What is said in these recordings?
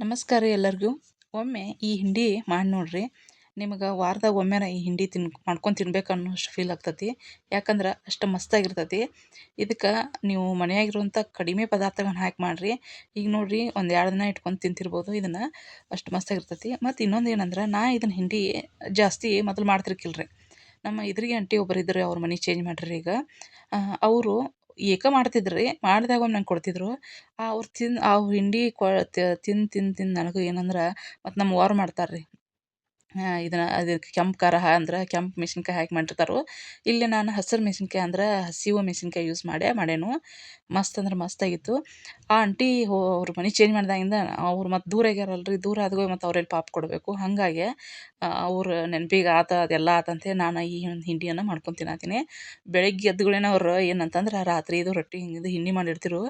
ನಮಸ್ಕಾರ ರೀ ಎಲ್ಲರಿಗೂ. ಒಮ್ಮೆ ಈ ಹಿಂಡಿ ಮಾಡಿ ನೋಡ್ರಿ. ನಿಮಗೆ ವಾರದಾಗ ಒಮ್ಮೆ ಈ ಹಿಂಡಿ ತಿನ್ ಮಾಡ್ಕೊಂಡು ತಿನ್ಬೇಕು ಅನ್ನೋಷ್ಟು ಫೀಲ್ ಆಗ್ತತಿ. ಯಾಕಂದ್ರೆ ಅಷ್ಟು ಮಸ್ತಾಗಿರ್ತತಿ ಇದಕ್ಕೆ ನೀವು ಮನೆಯಾಗಿರುವಂಥ ಕಡಿಮೆ ಪದಾರ್ಥಗಳನ್ನ ಹಾಕಿ ಮಾಡಿರಿ. ಈಗ ನೋಡಿರಿ ಒಂದು ಎರಡು ದಿನ ಇಟ್ಕೊಂಡು ತಿಂತಿರ್ಬೋದು ಇದನ್ನು. ಅಷ್ಟು ಮಸ್ತಾಗಿರ್ತತಿ ಮತ್ತು ಇನ್ನೊಂದು ಏನಂದ್ರೆ ನಾ ಇದನ್ನು ಹಿಂಡಿ ಜಾಸ್ತಿ ಮೊದಲು ಮಾಡ್ತಿರ್ಕಿಲ್ರಿ. ನಮ್ಮ ಇದ್ರಿಗೆ ಆಂಟಿ ಒಬ್ಬರು ಇದ್ದರು ಅವ್ರ ಮನೆ ಚೇಂಜ್ ಮಾಡಿರಿ ಈಗ. ಅವರು ಏಕ ಮಾಡ್ತಿದ್ರು, ಮಾಡಿದಾಗ ಒಮ್ಮೆ ನಂಗೆ ಕೊಡ್ತಿದ್ರು. ಅವ್ರು ತಿಂದು, ಆ ಹಿಂಡಿ ಕೊ ತಿಂದು ತಿಂದು ತಿಂದು ನನಗೂ ಏನಂದ್ರೆ ಮತ್ತು ನಮ್ಮ ಅವ್ವಾರು ಮಾಡ್ತಾರೆ ರೀ ಇದನ್ನು ಅದಕ್ಕೆ ಕೆಂಪು ಖಾರ ಅಂದ್ರೆ ಕೆಂಪು ಮೆಣಸಿನ್ಕಾಯಿ ಹಾಕಿ ಮಾಡಿರ್ತಾರೆ ಇಲ್ಲಿ ನಾನು ಹಸಿರು ಮೆಣಸಿನ್ಕಾಯಿ ಅಂದ್ರೆ ಹಸಿವು ಮೆಣಸಿನ್ಕಾಯಿ ಯೂಸ್ ಮಾಡೇ ಮಾಡೇನು ಮಸ್ತ್ ಅಂದ್ರೆ ಮಸ್ತಾಗಿತ್ತು ಆ ಆಂಟಿ ಹೋ, ಅವ್ರ ಮನೆ ಚೇಂಜ್ ಮಾಡಿದಾಗಿಂದ ಅವ್ರು ಮತ್ತು ದೂರ ಆಗ್ಯಾರಲ್ರಿ, ದೂರ ಆದ್ಗೂ ಮತ್ತು ಅವ್ರಲ್ಲಿ ಪಾಪ ಕೊಡಬೇಕು. ಹಾಗಾಗಿ ಅವ್ರ ನೆನಪಿಗೆ ಆತ, ಅದೆಲ್ಲ ಆತಂತೆ ನಾನು ಈ ಹಿಂಡಿಯನ್ನು ಮಾಡ್ಕೊಂಡು ತಿನ್ನತೀನಿ. ಬೆಳಗ್ಗೆ ಎದ್ದುಗಳೇನ ಅವ್ರು ಏನಂತಂದ್ರೆ ರಾತ್ರಿ ಇದು ರೊಟ್ಟಿ ಹಿಂಗಿದು ಹಿಂಡಿ ಮಾಡಿರ್ತಿರು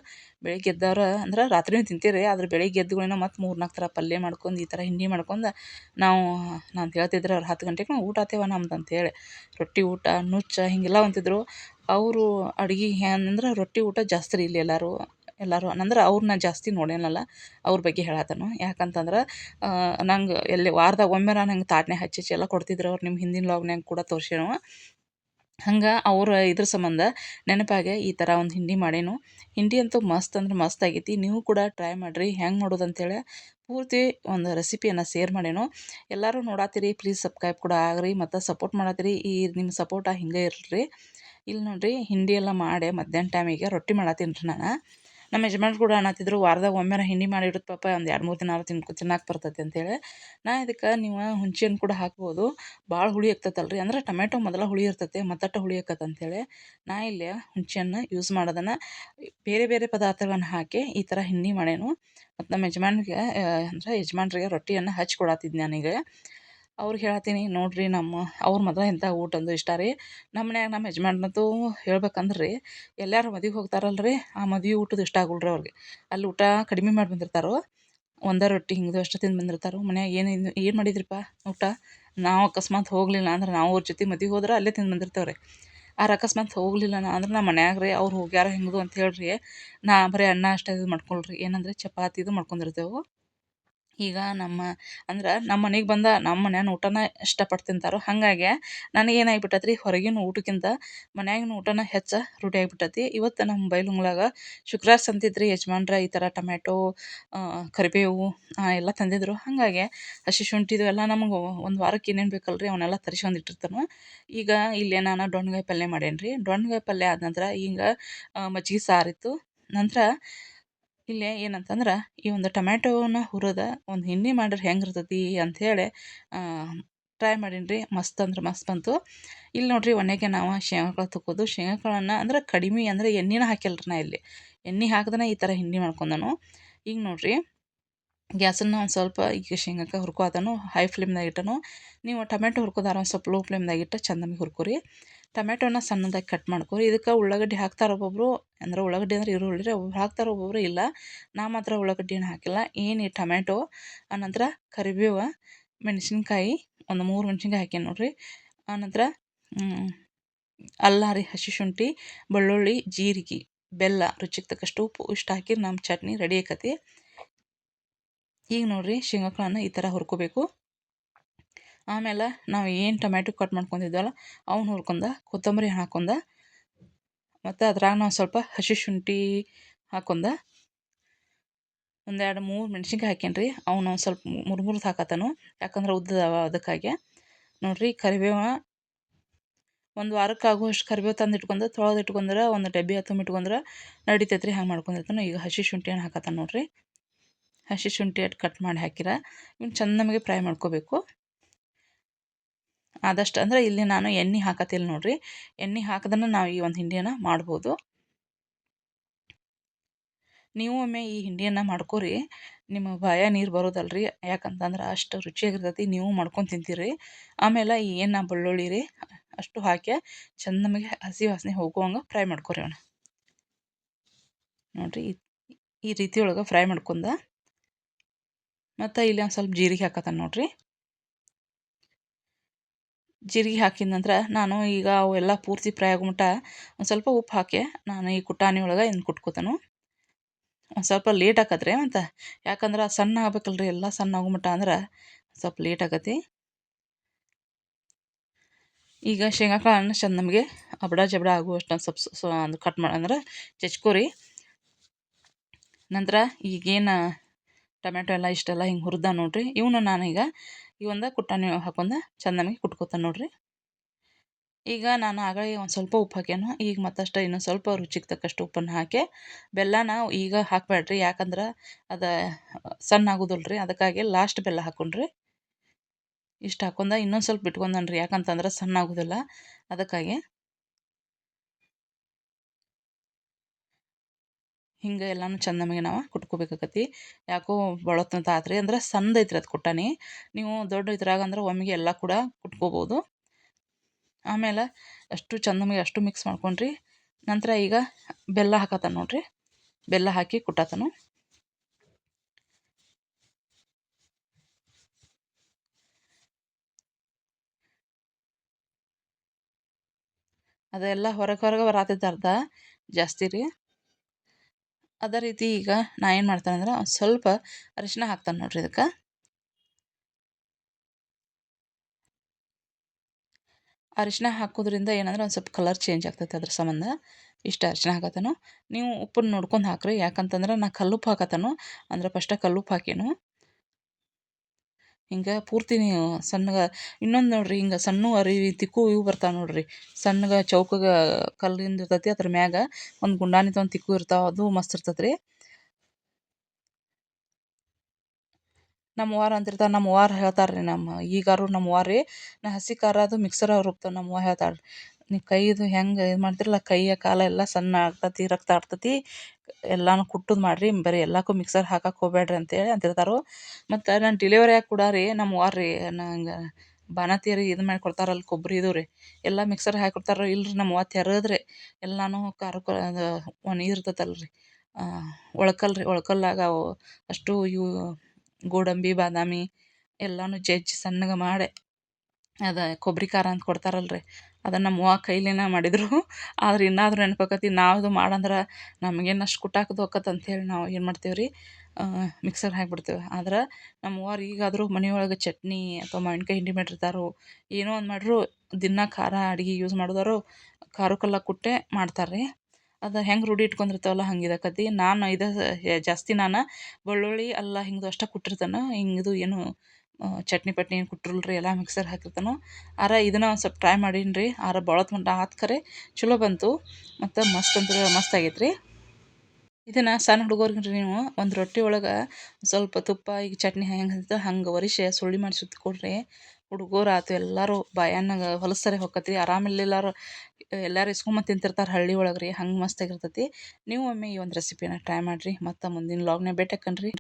ಬೆಳಗ್ಗೆ ಎದ್ದವ್ರು ಅಂದ್ರೆ ರಾತ್ರಿನೂ ತಿಂತೀರಿ, ಆದ್ರೆ ಬೆಳಗ್ಗೆ ಎದ್ದುಗಳೇನ ಮತ್ತು ಮೂರು ನಾಲ್ಕು ಥರ ಪಲ್ಯ ಮಾಡ್ಕೊಂಡು ಈ ಥರ ಹಿಂಡಿ ಮಾಡ್ಕೊಂಡು ನಾವು ನಾನು ಹೇಳ್ತಿದ್ರೆ ಅವ್ರು ಹತ್ತು ಗಂಟೆಗೆ ಊಟ ಆತೇವ ನಮ್ದು ಅಂತೇಳಿ. ರೊಟ್ಟಿ ಊಟ, ನುಚ್ಚ ಹೀಗೆಲ್ಲ ಅಂತಿದ್ರು. ಅವರು ಅಡ್ಗೆ ಹೆಂಗಂದ್ರೆ ರೊಟ್ಟಿ ಊಟ ಜಾಸ್ತಿ ರೀ ಇಲ್ಲಿ ಎಲ್ಲರೂ ಎಲ್ಲರೂ ಅಂದ್ರೆ ಅವ್ರನ್ನ ಜಾಸ್ತಿ ನೋಡೇನಲ್ಲ, ಅವ್ರ ಬಗ್ಗೆ ಹೇಳತ್ತನು ಯಾಕಂತಂದ್ರೆ ನಂಗೆ ಎಲ್ಲಿ ವಾರದಾಗ ಒಮ್ಮೆ ನಂಗೆ ತಾಟ್ನ್ಯಾಗ ಹಚ್ಚಿ ಹಚ್ಚಿ ಎಲ್ಲ ಕೊಡ್ತಿದ್ರು ಅವ್ರು ನಿಮ್ಮ ಹಿಂದಿನ ಲಾಗ್ನ್ಯಾಗ ಕೂಡ ತೋರ್ಸ್ಯಾನು. ಹಂಗೆ ಅವ್ರ ಇದ್ರ ಸಂಬಂಧ ನೆನಪಾಗೆ ಈ ಥರ ಒಂದು ಹಿಂಡಿ ಮಾಡೇನು. ಹಿಂಡಿ ಅಂತೂ ಮಸ್ತ್ ಅಂದ್ರೆ ಮಸ್ತ್ ಆಗೈತಿ. ನೀವು ಕೂಡ ಟ್ರೈ ಮಾಡಿರಿ. ಹೆಂಗೆ ಮಾಡೋದು ಅಂತೇಳಿ ಪೂರ್ತಿ ಒಂದು ರೆಸಿಪಿಯನ್ನು ಶೇರ್ ಮಾಡೇನು. ಎಲ್ಲರೂ ನೋಡತ್ತೀರಿ ಪ್ಲೀಸ್ ಸಬ್ಸ್ಕ್ರೈಬ್ ಕೂಡ ಆಗ್ರಿ, ಮತ್ತು ಸಪೋರ್ಟ್ ಮಾಡತ್ತೀರಿ ಈ ನಿಮ್ಮ ಸಪೋರ್ಟ ಹಿಂಗೆ ಇರಲಿ ಇಲ್ಲಿ ನೋಡಿರಿ ಹಿಂಡಿ ಎಲ್ಲ ಮಾಡಿ ಮಧ್ಯಾಹ್ನ ಟೈಮಿಗೆ ರೊಟ್ಟಿ ಮಾಡತ್ತೀನಿ ರೀ ನಾನು. ನಮ್ಮ ಯಜಮಾನ್ರು ಕೂಡ ಅನ್ನತ್ತಿದ್ರು ವಾರದಾಗ ಒಮ್ಮೆರ ಹಿಂಡಿ ಮಾಡಿರುತ್ತೆ ಪಾಪ ಒಂದು ಎರಡು ಮೂರು ದಿನ ತಿನ್ಕೊ ತಿನ್ನಕ್ಕೆ ಬರ್ತೈತೆ ಅಂತೇಳಿ ನಾ ಇದಕ್ಕೆ ನೀವು ಹುಣ್ಸೆ ಕೂಡ ಹಾಕ್ಬೋದು. ಭಾಳ ಹುಳಿ ಆಗ್ತೈತಲ್ರಿ. ಅಂದ್ರೆ ಟೊಮೆಟೊ ಮೊದಲ ಹುಳಿ ಇರ್ತೈತೆ, ಮತ್ತಟ್ಟ ಹುಳಿ ಆಕತ್ತೆ ಅಂತೇಳಿ ನಾ ಇಲ್ಲಿ ಹುಣ್ಸೆ ಯೂಸ್ ಮಾಡೋದನ್ನು ಬೇರೆ ಬೇರೆ ಪದಾರ್ಥಗಳನ್ನು ಹಾಕಿ ಈ ಥರ ಹಿಂಡಿ ಮಾಡೇನು ಮತ್ತು ನಮ್ಮ ಯಜಮಾನ್ರಿಗೆ, ಅಂದರೆ ಯಜಮಾನ್ರಿಗೆ ರೊಟ್ಟಿಯನ್ನು ಹಚ್ಚಿ ಕೊಡತ್ತಿದ್ದೆ ನಾನೀಗ. ಅವ್ರಿಗೆ ಹೇಳತ್ತೀನಿ, ನೋಡಿರಿ ನಮ್ಮ ಅವ್ರ ಮದುವೆ ಇಂಥ ಊಟ ಅಂದು ಇಷ್ಟ ರೀ. ನಮ್ಮ ಮನ್ಯಾಗ ನಮ್ಮ ಯಜಮಾನ್ರದ್ದು ಹೇಳ್ಬೇಕಂದ್ರೆ ರೀ ಎಲ್ಲಾರು ಮದ್ವೆಗೆ ಹೋಗ್ತಾರಲ್ಲ ರೀ ಆ ಮದ್ವೆ ಊಟದ ಇಷ್ಟ ಆಗಲ್ಲ ರೀ ಅವ್ರಿಗೆ. ಅಲ್ಲಿ ಊಟ ಕಡಿಮೆ ಮಾಡಿ ಬಂದಿರ್ತಾರೋ, ಒಂದೇ ರೊಟ್ಟಿ ಹಿಂಗೆ ಅಷ್ಟು ತಿಂದು ಬಂದಿರ್ತಾರೆ, ಮನ್ಯಾಗ ಏನು ಏನು ಮಾಡಿದ್ರಿಪ್ಪ ಊಟ? ನಾವು ಅಕಸ್ಮಾತ್ ಹೋಗಲಿಲ್ಲ ಅಂದ್ರೆ ನಾವು ಅವ್ರ ಜೊತೆ ಮದುವೆ ಹೋದ್ರೆ ಅಲ್ಲೇ ತಿಂದು ಬಂದಿರ್ತೇವೆ ರೀ ಆರು ಅಕಸ್ಮಾತ್ ಹೋಗಲಿಲ್ಲ ಅಂದ್ರೆ ನಮ್ಮ ಮನ್ಯಾಗ ರೀ ಅವ್ರು ಹೋಗ್ಯಾರ ಹೆಂಗದು ಅಂತ ಹೇಳ್ರಿ. ನಾ ಬರೀ ಅನ್ನ ಅಷ್ಟೇ ಇದು ಮಾಡ್ಕೊಳ್ರಿ, ಏನಂದರೆ ಚಪಾತಿದು ಮಾಡ್ಕೊಂಡಿರ್ತೇವೆ. ಈಗ ನಮ್ಮ, ಅಂದ್ರೆ ನಮ್ಮ ಮನೆಗೆ ಬಂದ ನಮ್ಮ ಮನ್ಯಾನ ಊಟನ ಇಷ್ಟಪಟ್ಟು ತಿಂತಾರೋ ಹಾಗಾಗಿ ನನಗೇನಾಗ್ಬಿಟ್ಟೈತೆ ರೀ ಹೊರಗಿನ ಊಟಕ್ಕಿಂತ ಮನ್ಯಾಗಿನ ಊಟನ ಹೆಚ್ಚು ರೂಢಿ ಆಗಿಬಿಟ್ಟೈತಿ ಇವತ್ತು ನಮ್ಮ ಬೈಲುಂಗ್ಳಾಗ ಶುಕ್ರವಾರ ಸಂತಿದ್ರಿ ಯಜಮಾನ್ರ ಈ ಥರ ಟೊಮ್ಯಾಟೊ ಕರಿಬೇವು ಎಲ್ಲ ತಂದಿದ್ರು. ಹಾಗಾಗಿ ಹಸಿ ಶುಂಠಿದು ಎಲ್ಲ ನಮಗೆ ಒಂದು ವಾರಕ್ಕೆ ಏನೇನು ಬೇಕಲ್ರಿ ಅವನ್ನೆಲ್ಲ ತರಿಸ್ಕೊಂಡು ಇಟ್ಟಿರ್ತಾನೆ. ಈಗ ಇಲ್ಲೇ ನಾನು ಡೊಣ್ಗಾಯಿ ಪಲ್ಯ ಮಾಡೇನಿ ರೀ ಡೊಣ್ಗಾಯಿ ಪಲ್ಯ ಆದ ನಂತರ ಈಗ ಮಜ್ಜಿಗೆ ಸಾರಿತ್ತು. ನಂತರ ಇಲ್ಲಿ ಏನಂತಂದ್ರೆ, ಈ ಒಂದು ಟೊಮ್ಯಾಟೋನ ಹುರಿದ ಒಂದು ಹಿಂಡಿ ಮಾಡಿದ್ರೆ ಹೆಂಗೆ ಇರ್ತೈತಿ ಅಂಥೇಳಿ ಟ್ರೈ ಮಾಡೀನಿ ರೀ ಮಸ್ತ್ ಅಂದ್ರೆ ಮಸ್ತ್ ಬಂತು. ಇಲ್ಲಿ ನೋಡಿರಿ ಒಣಗೆ ನಾವು ಶೇಂಗಾಕಾಳು ತಕ್ಕೋದು. ಶೇಂಗಾಕಾಳನ್ನು ಅಂದ್ರೆ ಕಡಿಮೆ ಅಂದರೆ ಎಣ್ಣೆನ ಹಾಕಿಲ್ಲ ನಾ ಇಲ್ಲಿ. ಎಣ್ಣೆ ಹಾಕ್ದನ ಈ ಥರ ಹಿಂಡಿ ಮಾಡ್ಕೊಂಡನು. ಈಗ ನೋಡಿರಿ ಗ್ಯಾಸನ್ನು ಒಂದು ಸ್ವಲ್ಪ ಈಗ ಶೇಂಗಾಕ ಹುರ್ಕೋತಾನು ಅದನ್ನು ಹೈ ಫ್ಲೇಮ್ದಾಗ ಇಟ್ಟನು, ನೀವು ಟೊಮೆಟೊ ಹುರ್ಕೋದಾರ ಒಂದು ಸ್ವಲ್ಪ ಲೋ ಫ್ಲೇಮ್ದಾಗ ಇಟ್ಟು ಚಂದಮಿ ಹುರ್ಕೋರಿ. ಟೊಮೆಟೊನ ಸಣ್ಣದಾಗಿ ಕಟ್ ಮಾಡ್ಕೊರಿ. ಇದಕ್ಕೆ ಉಳ್ಳಾಗಡ್ಡಿ ಹಾಕ್ತಾರೆ ಒಬ್ಬೊಬ್ಬರು ಅಂದ್ರೆ ಉಳ್ಳಾಗಡ್ಡಿ ಅಂದ್ರೆ ಈರುಳ್ಳಿ ರೀ ಒಬ್ಬರು ಹಾಕ್ತಾರೆ ಒಬ್ಬೊಬ್ಬರು ಇಲ್ಲ. ನಾ ಮಾತ್ರ ಉಳ್ಳಾಗಡ್ಡಿನ ಹಾಕಿಲ್ಲ. ಏನು ಈ ಟೊಮೆಟೊ ಆನಂತರ ಕರಿಬೇವು, ಮೆಣಸಿನ್ಕಾಯಿ, ಒಂದು ಮೂರು ಮೆಣ್ಸಿನ್ಕಾಯಿ ಹಾಕ್ಯಾನ ನೋಡಿರಿ. ಆನಂತರ ಅಲ್ಲ ರೀ, ಹಸಿ ಶುಂಠಿ, ಬೆಳ್ಳುಳ್ಳಿ, ಜೀರಿಗೆ, ಬೆಲ್ಲ, ರುಚಿಗೆ ತಕ್ಕಷ್ಟು ಉಪ್ಪು, ಇಷ್ಟು ಹಾಕಿ ನಮ್ಮ ಚಟ್ನಿ ರೆಡಿ ಆಕತಿ. ಈಗ ನೋಡಿರಿ ಶೇಂಗಾಕಾಳನ್ನ ಈ ಥರ ಹುರ್ಕೋಬೇಕು. ಆಮೇಲೆ ನಾವು ಏನು ಟೊಮ್ಯಾಟೊ ಕಟ್ ಮಾಡ್ಕೊಂಡಿದ್ವಲ್ಲ ಅವನ್ನ ಹುರ್ಕೊಂಡ, ಕೊತ್ತಂಬರಿ ಹಾಕೊಂಡ, ಮತ್ತು ಅದ್ರಾಗ ನಾವು ಸ್ವಲ್ಪ ಹಸಿ ಶುಂಠಿ ಹಾಕೊಂಡ, ಒಂದೆರಡು ಮೂರು ಮೆಣಸಿನ್ಕಾಯಿ ಹಾಕೇನ್ರಿ ಅವ್ನು ಸ್ವಲ್ಪ ಮುರುಮುರ್ದು ಹಾಕತ್ತನು, ಯಾಕಂದ್ರೆ ಉದ್ದದವ ಅದಕ್ಕಾಗಿ. ನೋಡಿರಿ ಕರಿಬೇವು, ಒಂದು ವಾರಕ್ಕೆ ಆಗುವಷ್ಟು ಕರಿಬೇವು ತಂದು ಇಟ್ಕೊಂಡು, ತೊಳೆದು ಇಟ್ಕೊಂಡ್ರೆ, ಒಂದು ಡಬ್ಬಿ ಹತ್ತು ಇಟ್ಕೊಂಡ್ರೆ ನಡಿತೈತೆ ರೀ ಹಂಗೆ ಮಾಡ್ಕೊಂಡಿರ್ತಾನೆ, ಈಗ ಹಸಿ ಶುಂಠಿ ಹಣ್ಣು ಹಾಕತ್ತಾನ ನೋಡಿರಿ. ಹಸಿ ಶುಂಠಿ ಅಟ್ಟು ಕಟ್ ಮಾಡಿ ಹಾಕಿರ, ಇವ್ನು ಚೆಂದ ನಮಗೆ ಫ್ರೈ ಮಾಡ್ಕೋಬೇಕು. ಆದಷ್ಟು ಅಂದರೆ ಇಲ್ಲಿ ನಾನು ಎಣ್ಣೆ ಹಾಕತ್ತಿಲ್ಲ ನೋಡ್ರಿ, ಎಣ್ಣೆ ಹಾಕದನ್ನು ನಾವು ಈ ಒಂದು ಹಿಂಡಿಯನ್ನು ಮಾಡ್ಬೋದು. ನೀವು ಒಮ್ಮೆ ಈ ಹಿಂಡಿಯನ್ನು ಮಾಡ್ಕೊರಿ ನಿಮ್ಮ ಬಾಯ ನೀರು ಬರೋದಲ್ರಿ, ಯಾಕಂತಂದ್ರೆ ಅಷ್ಟು ರುಚಿಯಾಗಿರ್ತೈತಿ, ನೀವು ಮಾಡ್ಕೊಂಡು ತಿಂತೀರಿ. ಆಮೇಲೆ ಈ ಏನು ಬೆಳ್ಳುಳ್ಳಿ ರೀ, ಅಷ್ಟು ಹಾಕಿ ಚೆಂದ ನಮಗೆ ಹಸಿ ವಾಸನೆ ಹೋಗುವಂಗೆ ಫ್ರೈ ಮಾಡ್ಕೊರಿ ಅವನ. ನೋಡಿರಿ ಈ ರೀತಿ ಒಳಗೆ ಫ್ರೈ ಮಾಡ್ಕೊಂಡ ಮತ್ತು ಇಲ್ಲಿ ಒಂದು ಸ್ವಲ್ಪ ಜೀರಿಗೆ ಹಾಕತ್ತಾನೆ ನೋಡ್ರಿ. ಜೀರಿಗೆ ಹಾಕಿದ ನಂತರ ನಾನು ಈಗ ಅವೆಲ್ಲ ಪೂರ್ತಿ ಫ್ರೈ ಆಗಿಬಿಟ್ಟ ಒಂದು ಸ್ವಲ್ಪ ಉಪ್ಪು ಹಾಕಿ ನಾನು ಈ ಕುಟಾಣಿ ಒಳಗೆ ಇನ್ನು ಕುಟ್ಕೋತಾನು. ಒಂದು ಸ್ವಲ್ಪ ಲೇಟ್ ಆಕತ್ರಿ ಮತ್ತು. ಯಾಕಂದ್ರೆ ಸಣ್ಣ ಆಗ್ಬೇಕಲ್ರಿ ಎಲ್ಲ ಸಣ್ಣ ಆಗಿಬಿಟ್ಟ ಅಂದ್ರೆ ಸ್ವಲ್ಪ ಲೇಟ್ ಆಗತ್ತೆ ಈಗ ಶೇಂಗಾ ಕಾಳನ್ನ ಚಂದ ನಮಗೆ ಅಬಡ ಜಬಡ ಆಗುವಷ್ಟು ಸ್ವಲ್ಪ ಕಟ್ ಮಾಡಿ ಅಂದ್ರೆ ಚಚ್ಕೋರಿ. ನಂತರ ಈಗೇನು ಟೊಮೆಟೊ ಎಲ್ಲ ಇಷ್ಟೆಲ್ಲ ಹಿಂಗೆ ಹುರಿದ ನೋಡ್ರಿ. ಇವನ್ನ ನಾನೀಗ ಈ ಒಂದು ಕುಟ್ಟಾಣಿ ಹಾಕೊಂಡ ಚಂದಮಗೆ ಕುಟ್ಕೋತ ನೋಡ್ರಿ. ಈಗ ನಾನು ಆಗಲೇ ಒಂದು ಸ್ವಲ್ಪ ಉಪ್ಪು ಹಾಕ್ಯಾನು. ಈಗ ಮತ್ತಷ್ಟು ಇನ್ನೊಂದು ಸ್ವಲ್ಪ ರುಚಿಗೆ ತಕ್ಕಷ್ಟು ಉಪ್ಪನ್ನು ಹಾಕಿ ಬೆಲ್ಲನ ಈಗ ಹಾಕ್ಬೇಡ್ರಿ. ಯಾಕಂದ್ರೆ ಅದು ಸಣ್ಣ ರೀ ಅದಕ್ಕಾಗಿ ಲಾಸ್ಟ್ ಬೆಲ್ಲ ಹಾಕೊಂಡ್ರಿ. ಇಷ್ಟು ಹಾಕೊಂಡ ಇನ್ನೊಂದು ಸ್ವಲ್ಪ ಬಿಟ್ಕೊಂಡನ್ರಿ. ಯಾಕಂತಂದ್ರೆ ಸಣ್ಣ ಆಗೋದಿಲ್ಲ. ಅದಕ್ಕಾಗಿ ಹಿಂಗೆ ಎಲ್ಲಾನು ಚಂದ ನಮಗೆ ನಾವು ಕುಟ್ಕೋಬೇಕಾಗತ್ತಿ ಯಾಕೋ ಬಳತ್ತಂತ ಆತ್ರಿ. ಅಂದ್ರೆ ಸಂದ ಐತ್ರಿ ಅದು ಕುಟ್ಟಾನಿ. ನೀವು ದೊಡ್ಡ ಇದ್ರಾಗ ಅಂದ್ರೆ ಒಮ್ಮೆಗೆ ಎಲ್ಲ ಕೂಡ ಕುಟ್ಕೋಬೋದು. ಆಮೇಲೆ ಅಷ್ಟು ಚಂದ ನಮಗೆ ಅಷ್ಟು ಮಿಕ್ಸ್ ಮಾಡ್ಕೊಂಡ್ರಿ. ನಂತರ ಈಗ ಬೆಲ್ಲ ಹಾಕತ್ತಾನ ನೋಡ್ರಿ. ಬೆಲ್ಲ ಹಾಕಿ ಕುಟ್ಟತನು. ಅದೆಲ್ಲ ಹೊರಗೆ ಹೊರಗೆ ಬರತೈತೆ ಅರ್ಧ. ಜಾಸ್ತಿ ರೀ. ಅದೇ ರೀತಿ ಈಗ ನಾ ಏನು ಮಾಡ್ತಾನೆ ಅಂದ್ರೆ ಸ್ವಲ್ಪ ಅರಿಶಿನ ಹಾಕ್ತಾನೆ ನೋಡ್ರಿ ಇದಕ್ಕೆ. ಅರಿಶಿನ ಹಾಕೋದ್ರಿಂದ ಏನಂದ್ರೆ ಒಂದು ಸ್ವಲ್ಪ ಕಲರ್ ಚೇಂಜ್ ಆಗ್ತೈತೆ ಅದ್ರ ಸಂಬಂಧ. ಇಷ್ಟು ಅರಿಶಿನ ಹಾಕತ್ತಾನು. ನೀವು ಉಪ್ಪನ್ನು ನೋಡ್ಕೊಂಡು ಹಾಕ್ರಿ. ಯಾಕಂತಂದ್ರೆ ನಾ ಕಲ್ಲುಪ್ಪು ಹಾಕತ್ತಾನು. ಅಂದ್ರೆ ಫಸ್ಟ ಕಲ್ಲುಪ್ಪು ಹಾಕೀನು. ಹಿಂಗೆ ಪೂರ್ತಿ ಸಣ್ಣಗ, ಇನ್ನೊಂದು ನೋಡ್ರಿ ಹಿಂಗೆ ಸಣ್ಣ ಅರಿವಿ ತಿಕ್ಕು ಇವು ಬರ್ತಾವೆ ನೋಡ್ರಿ. ಸಣ್ಣಗೆ ಚೌಕಗೆ ಕಲ್ಲಿಂದ ಇರ್ತೈತಿ, ಅದ್ರ ಮ್ಯಾಗ ಒಂದು ಗುಂಡಾನಿತ ಒಂದು ತಿಕ್ಕು ಇರ್ತಾವ, ಅದು ಮಸ್ತ್ ಇರ್ತೈತೆ ರೀ ನಮ್ಮ ಅವ್ವಾರು ಅಂತಿರ್ತಾರೆ ನಮ್ಮ ಹೇಳ್ತಾರೆ ರೀ ನಮ್ಮ ಈಗಾರು ನಮ್ಮ ರೀ ನಾ ಹಸಿ ಖಾರ ಅದು ಮಿಕ್ಸರ್ ರುಬ್ತಾವೆ ನಮ್ಮ ಅವ್ವ ಹೇಳ್ತಾಳೆ ನೀವು ಕೈದು ಹೆಂಗೆ ಇದು ಮಾಡ್ತಿರಲ್ಲ, ಕೈಯ ಕಾಲ ಎಲ್ಲ ಸಣ್ಣ ಆಗ್ತತಿ, ರಕ್ತ ಆಡ್ತತಿ ಎಲ್ಲನೂ ಕುಟ್ಟುದು ಮಾಡಿರಿ, ಬರೀ ಎಲ್ಲಕ್ಕೂ ಮಿಕ್ಸರ್ ಹಾಕಕ್ಕೆ ಹೋಗ್ಬೇಡ್ರಿ ಅಂತೇಳಿ ಅಂತಿರ್ತಾರೆ. ಮತ್ತು ನಾನು ಡಿಲಿವರಿ ಆಗಿ ಕೂಡ ರೀ ನಮ್ಮ ಅವ್ವಾರು ರೀ, ನಂಗೆ ಬಾಣಂತಿಯರಿಗೆ ಇದು ಮಾಡಿ ಕೊಡ್ತಾರಲ್ಲ ಕೊಬ್ಬರಿ ಇದು ರೀ. ಎಲ್ಲ ಮಿಕ್ಸರ್ ಹಾಕಿ ಕೊಡ್ತಾರೆ, ಇಲ್ರಿ ನಮ್ಮ ಅವ್ವ ತೆರೆದ್ರೆ. ಎಲ್ಲನೂ ಖಾರಕ್ಕೆ ಅದು ಇರ್ತೈತಲ್ಲ ರೀ. ಒಳ್ಕಲ್ಲ ರೀ, ಒಳ್ಕಲ್ಲಾಗ ಅವು ಅಷ್ಟು ಇವು ಗೋಡಂಬಿ, ಬಾದಾಮಿ ಎಲ್ಲನೂ ಜಜ್ಜಿ ಸಣ್ಣಗೆ ಮಾಡಿ ಅದು ಕೊಬ್ಬರಿ ಖಾರ ಅಂತ ಕೊಡ್ತಾರಲ್ಲ ರೀ ಅದನ್ನು ನಮ್ಮ ಅವ್ವ ಕೈಲಿನ ಮಾಡಿದರು. ಆದ್ರೆ ಇನ್ನಾದರೂ ನೆನಪಾಕತಿ ನಾವು ಮಾಡಂದ್ರೆ ನಮಗೇನು ಅಷ್ಟು ಕುಟ್ಟಾಕದು ಹೋಕತ್ ಅಂಥೇಳಿ ನಾವು ಏನು ಮಾಡ್ತೀವಿ ರೀ ಮಿಕ್ಸರ್ ಹಾಕ್ಬಿಡ್ತೇವೆ. ಆದ್ರೆ ನಮ್ಮ ಅವ್ವರು ಈಗಾದರೂ ಮನೆಯೊಳಗೆ ಚಟ್ನಿ ಅಥವಾ ಮಾವಿನ್ಕಾಯಿ ಹಿಂಡಿ ಮಾಡಿರ್ತಾರೋ, ಏನೋ ಒಂದು ಮಾಡ್ರು, ದಿನಾ ಖಾರ ಅಡ್ಗೆ ಯೂಸ್ ಮಾಡಿದವರು ಕಲ್ಲ ಕುಟ್ಟೆ ಮಾಡ್ತಾರೆ ರೀ ಅದು ಹೆಂಗೆ ರೂಢಿ ಇಟ್ಕೊಂಡಿರ್ತಾವಲ್ಲ ಹಂಗೆ ಇದಾಕತಿ ನಾನು ಇದು ಜಾಸ್ತಿ ನಾನು, ಬೆಳ್ಳುಳ್ಳಿ, ಅಲ್ಲ ಹಿಂಗೆ ಅಷ್ಟೇ ಕುಟ್ಟಿರ್ತಾನೆ. ಹಿಂಗಿದು ಏನು ಚಟ್ನಿ ಪಟ್ನಿ ಏನು ರೀ, ಎಲ್ಲ ಮಿಕ್ಸರ್ ಹಾಕಿರ್ತಾನೋ. ಆರ ಇದನ್ನು ಒಂದು ಸ್ವಲ್ಪ ಟ್ರೈ ಮಾಡೀನಿ ರೀ. ಆರ ಭಾಳತ್ ಮಟ್ಟ ಆತು ಖರೆ. ಚಲೋ ಬಂತು. ಮತ್ತು ಮಸ್ತ್ ಅಂದ್ರೆ ಮಸ್ತ್ ಆಗೈತೆ ರೀ ಇದನ್ನು ಸಣ್ಣ ಹುಡುಗರ್ಗೆ ನೀವು ಒಂದು ರೊಟ್ಟಿ ಒಳಗೆ ಸ್ವಲ್ಪ ತುಪ್ಪ, ಈಗ ಚಟ್ನಿ ಹೆಂಗೆ ಹಂಗೆ ಹಂಗೆ ಒರಿಸಿ ಸುಳ್ಳಿ ಮಾಡಿ ಸುತ್ತಿ ಕೊಡ್ರಿ. ಹುಡುಗರು ಆತು ಎಲ್ಲರೂ ಬಾಯನ್ನಾಗ ಹೊಲಸರೆ ಹೊಕ್ಕತಿ ಆರಾಮಿಲ್ಲಲಾರು ಎಲ್ಲರೂ ಇಸ್ಕೊಂಬಂದು ತಿಂತಿರ್ತಾರೆ ಹಳ್ಳಿ ಒಳಗೆ ರೀ. ಹಂಗೆ ಮಸ್ತಾಗಿರ್ತೈತಿ ನೀವು ಒಮ್ಮೆ ಈ ಒಂದು ರೆಸಿಪಿನ ಟ್ರೈ ಮಾಡಿರಿ. ಮತ್ತು ಮುಂದಿನ ಲಾಗ್ನಾಗ ಭೇಟಿ ಆಕ್ಕನ್ರಿ